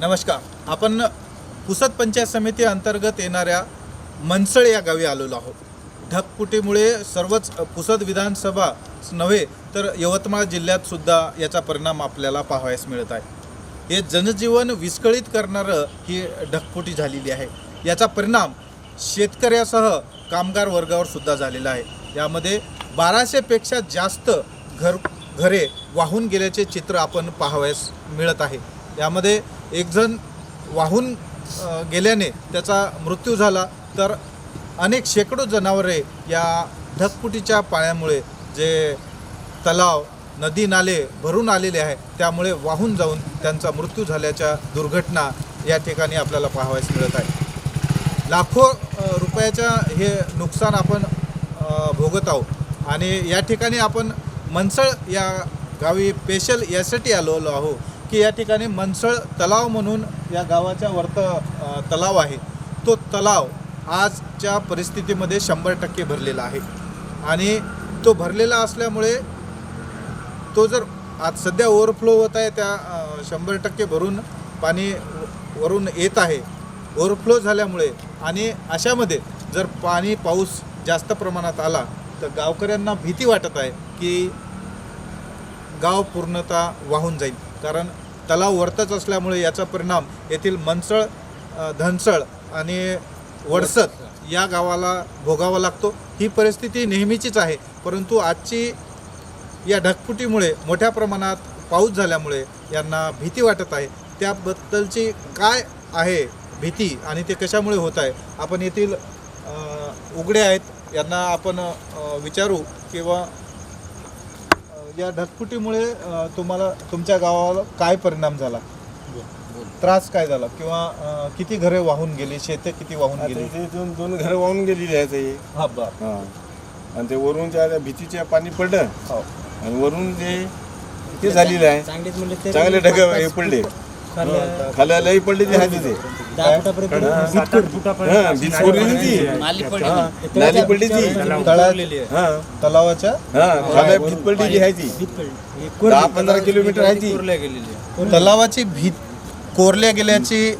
नमस्कार. आपण पुसद पंचायत समिती अंतर्गत येणाऱ्या मनसळ या गावी आलेलो आहोत. ढगफुटीमुळे सर्वच पुसद विधानसभा नव्हे तर यवतमाळ जिल्ह्यात सुद्धा याचा परिणाम आपल्याला पाहावयास मिळत आहे. हे जनजीवन विस्कळीत करणारं ही ढगफुटी झालेली आहे. याचा परिणाम शेतकऱ्यासह कामगार वर्गावर सुद्धा झालेला आहे. यामध्ये बाराशेपेक्षा जास्त घर घरे वाहून गेल्याचे चित्र आपण पाहावयास मिळत आहे. यामध्ये एकजण वाहून गेल्याने त्याचा मृत्यू झाला. तर अनेक शेकडो जनावरे या ढगफुटीच्या पाण्यामुळे जे तलाव नदी नाले भरून आलेले आहे त्यामुळे वाहून जाऊन त्यांचा मृत्यू झाल्याच्या दुर्घटना या ठिकाणी आपल्याला पाहावयास मिळत आहे लाखो रुपयाच्या हे नुकसान आपण भोगत आहोत. आणि या ठिकाणी आपण मनसळ या गावी स्पेशल यासाठी आलेलो आहो की या ठिकाणी मनसळ तलाव म्हणून या गावाच्या वर्त तलाव आहे. तो तलाव आजच्या परिस्थितीमध्ये शंभर टक्के भरलेला आहे. आणि तो भरलेला असल्यामुळे तो जर आज सध्या ओव्हरफ्लो होत आहे त्या शंभर टक्के भरून पाणी वरून येत आहे. ओव्हरफ्लो झाल्यामुळे आणि अशामध्ये जर पाणी पाऊस जास्त प्रमाणात आला तर गावकऱ्यांना भीती वाटत आहे की गाव पूर्णतः वाहून जाईल. कारण तलाव वरतच असल्यामुळे याचा परिणाम येथील मनसळ धनसळ आणि वडसत या गावाला भोगावा लागतो. ही परिस्थिती नेहमीचीच आहे. परंतु आजची या ढगफुटीमुळे मोठ्या प्रमाणात पाऊस झाल्यामुळे यांना भीती वाटत आहे. त्याबद्दलची काय आहे भीती आणि ते कशामुळे होत आहे? आपण येथील उघडे आहेत. यांना आपण विचारू किंवा या ढगफुटीमुळे अ, तुम्हाला तुमच्या गावाला काय परिणाम झाला? त्रास काय झाला? किंवा अ, किती घरे वाहून गेली? शेते किती वाहून आता गेली इथे दोन दोन घर वाहून गेलेली आहेत हे. हा बर. हा. आणि ते वरून त्या भीतीच्या पाणी पडलं हो. आणि वरून जे ते झालेलं आहे. चांगलीच चांगले ढग हे पडले. खाली- पडले ते आहे तिथे दहा फुटापर्यंत हा. भीत पडली. हा भीत सोडली ती. नाली पडली. ती. तळावलेली आहे. हा. तलावाच्या? हा खाल्या भीत पडली. ती. दहा पंधरा किलोमीटर आहे. ती तलावाची भीत कोरल्या गेल्याची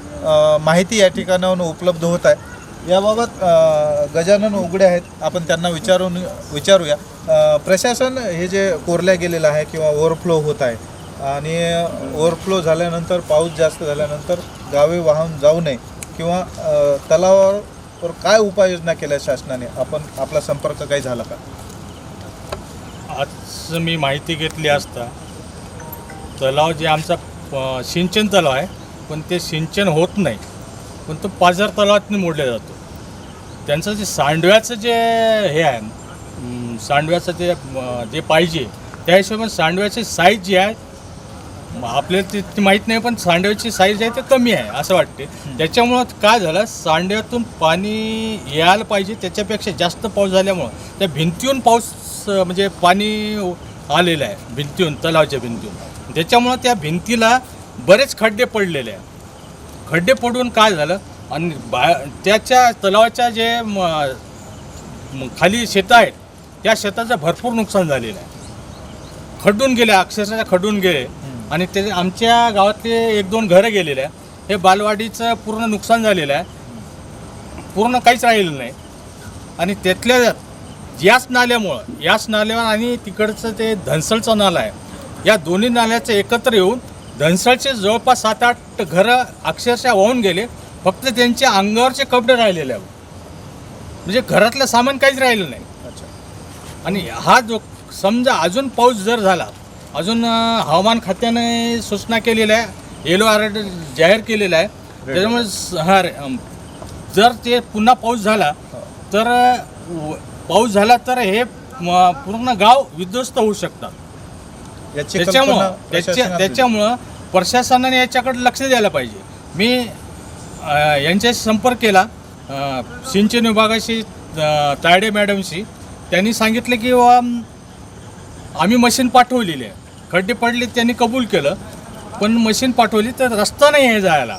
माहिती या ठिकाणाहून उपलब्ध होत आहे. याबाबत गजानन उघडे आहेत. आपण त्यांना विचारून विचारूया. प्रशासन हे जे कोरल्या गेलेलं आहे किंवा ओव्हरफ्लो होत आहे आणि ओव्हरफ्लो झाल्यानंतर पाऊस जास्त झाल्यानंतर गावे वाहून जाऊ नये किंवा तलावावर काय उपाययोजना केल्या शासनाने? आपण आपला संपर्क काही झाला का? आज मी माहिती घेतली असता तलाव जे आमचा सिंचन तलाव आहे पण ते सिंचन होत नाही. पण तो पाझर तलावातून मोडला जातो. त्यांचं जे सांडव्याचं जे हे आहे सांडव्याचं जे जे पाहिजे त्या हिशोबाने सांडव्याची साईज जी आहे आपल्याला ती माहीत नाही पण सांडव्याची साईज आहे ते कमी आहे असं वाटते. त्याच्यामुळं काय झालं सांडव्यातून पाणी यायला पाहिजे त्याच्यापेक्षा जास्त पाऊस झाल्यामुळं. त्या भिंतीहून पाऊस म्हणजे पाणी आलेलं आहे भिंतीहून तलावाच्या भिंतीहून. त्याच्यामुळं त्या भिंतीला बरेच खड्डे पडलेले आहे खड्डे पडून काय झालं आणि बा त्याच्या तलावाच्या जे खाली शेतं आहेत त्या शेताचं भरपूर नुकसान झालेलं आहे. खड्डून गेले अक्षरशः खड्डून गेले. आणि ते आमच्या गावातले एक दोन घरं गेलेले आहे हे बालवाडीचं पूर्ण नुकसान झालेलं आहे. पूर्ण काहीच राहिलं नाही. आणि त्यातल्या त्यात याच नाल्यामुळं याच नाल्यावर आणि तिकडचं ते धनसळचं नाला आहे. या दोन्ही नाल्याचं एकत्र येऊन धनसळचे जवळपास सात आठ घरं अक्षरशः वाहून गेले. फक्त त्यांच्या अंगावरचे कपडे राहिलेले आहे म्हणजे घरातलं सामान काहीच राहिलं नाही. अच्छा. आणि हा जो समजा अजून पाऊस जर झाला अजून हवामान खात्याने सूचना केलेल्या आहे. येलो अलर्ट जाहीर केलेला आहे. त्याच्यामुळे हा जर ते पुन्हा पाऊस झाला तर अं, व- पाऊस झाला तर हे म, पूर्ण गाव विध्वस्त होऊ शकतात याची त्याच्यामुळं त्याच्या त्याच्यामुळं प्रशासनाने याच्याकडे लक्ष द्यायला पाहिजे. मी यांच्याशी संपर्क केला. सिंचन विभागाशी तायडे मॅडमशी. त्यांनी सांगितलं की आम्ही मशीन पाठवलेली आहे. खड्डे पडले त्यांनी कबूल केलं. पण मशीन पाठवली तर रस्ता नाही आहे जायला.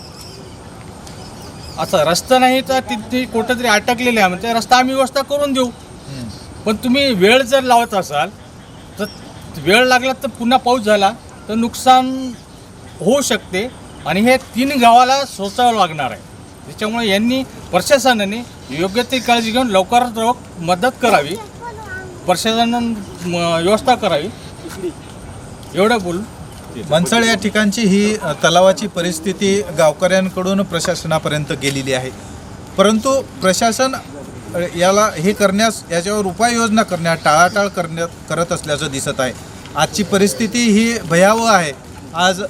असा रस्ता नाही तर तिथे कुठंतरी अटकलेले आहे. म्हणजे रस्ता आम्ही व्यवस्था करून देऊ. पण तुम्ही वेळ जर लावत असाल तर वेळ लागला तर पुन्हा पाऊस झाला तर नुकसान होऊ शकते. आणि हे तीन गावाला सोचावं लागणार आहे. त्याच्यामुळे यांनी प्रशासनाने योग्य ती काळजी घेऊन लवकरात लवकर मदत करावी. प्रशासनानं म, व्यवस्था करावी. एवढं बोलून मनसळ या ठिकाणची ही तलावाची परिस्थिती गावकऱ्यांकडून प्रशासनापर्यंत गेलेली आहे. परंतु प्रशासन याला हे करण्यास याच्यावर उपाययोजना करण्यात टाळाटाळ करण्यात करत असल्याचं दिसत आहे. आजची परिस्थिती ही भयावह आहे. आज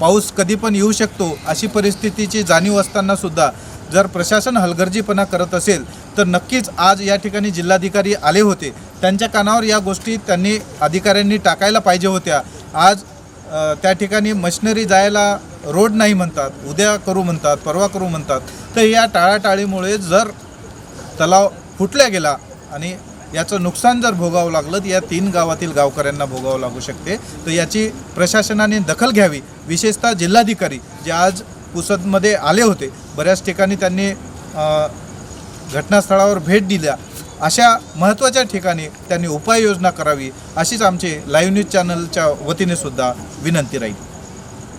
पाऊस कधी पण येऊ शकतो अशी परिस्थितीची जाणीव असताना सुद्धा जर प्रशासन हलगर्जीपणा करत असेल तर नक्कीच आज या ठिकाणी जिल्हाधिकारी आले होते. त्यांच्या कानावर या गोष्टी त्यांनी अधिकाऱ्यांनी टाकायला पाहिजे होत्या. आज त्या ठिकाणी मशिनरी जायला रोड नाही म्हणतात उद्या करू म्हणतात परवा करू म्हणतात. तर या टाळाटाळीमुळे जर तलाव फुटल्या गेला आणि याचं नुकसान जर भोगावं लागलं तर या तीन गावातील गावकऱ्यांना भोगावं लागू शकते. तर याची प्रशासनाने दखल घ्यावी. विशेषतः जिल्हाधिकारी जे आज पुसदमध्ये आले होते. बऱ्याच ठिकाणी त्यांनी घटनास्थळावर भेट दिल्या. अशा महत्त्वाच्या ठिकाणी त्यांनी उपाययोजना करावी अशीच आमची लाईव्ह न्यूज चॅनलच्या वतीने सुद्धा विनंती राहील.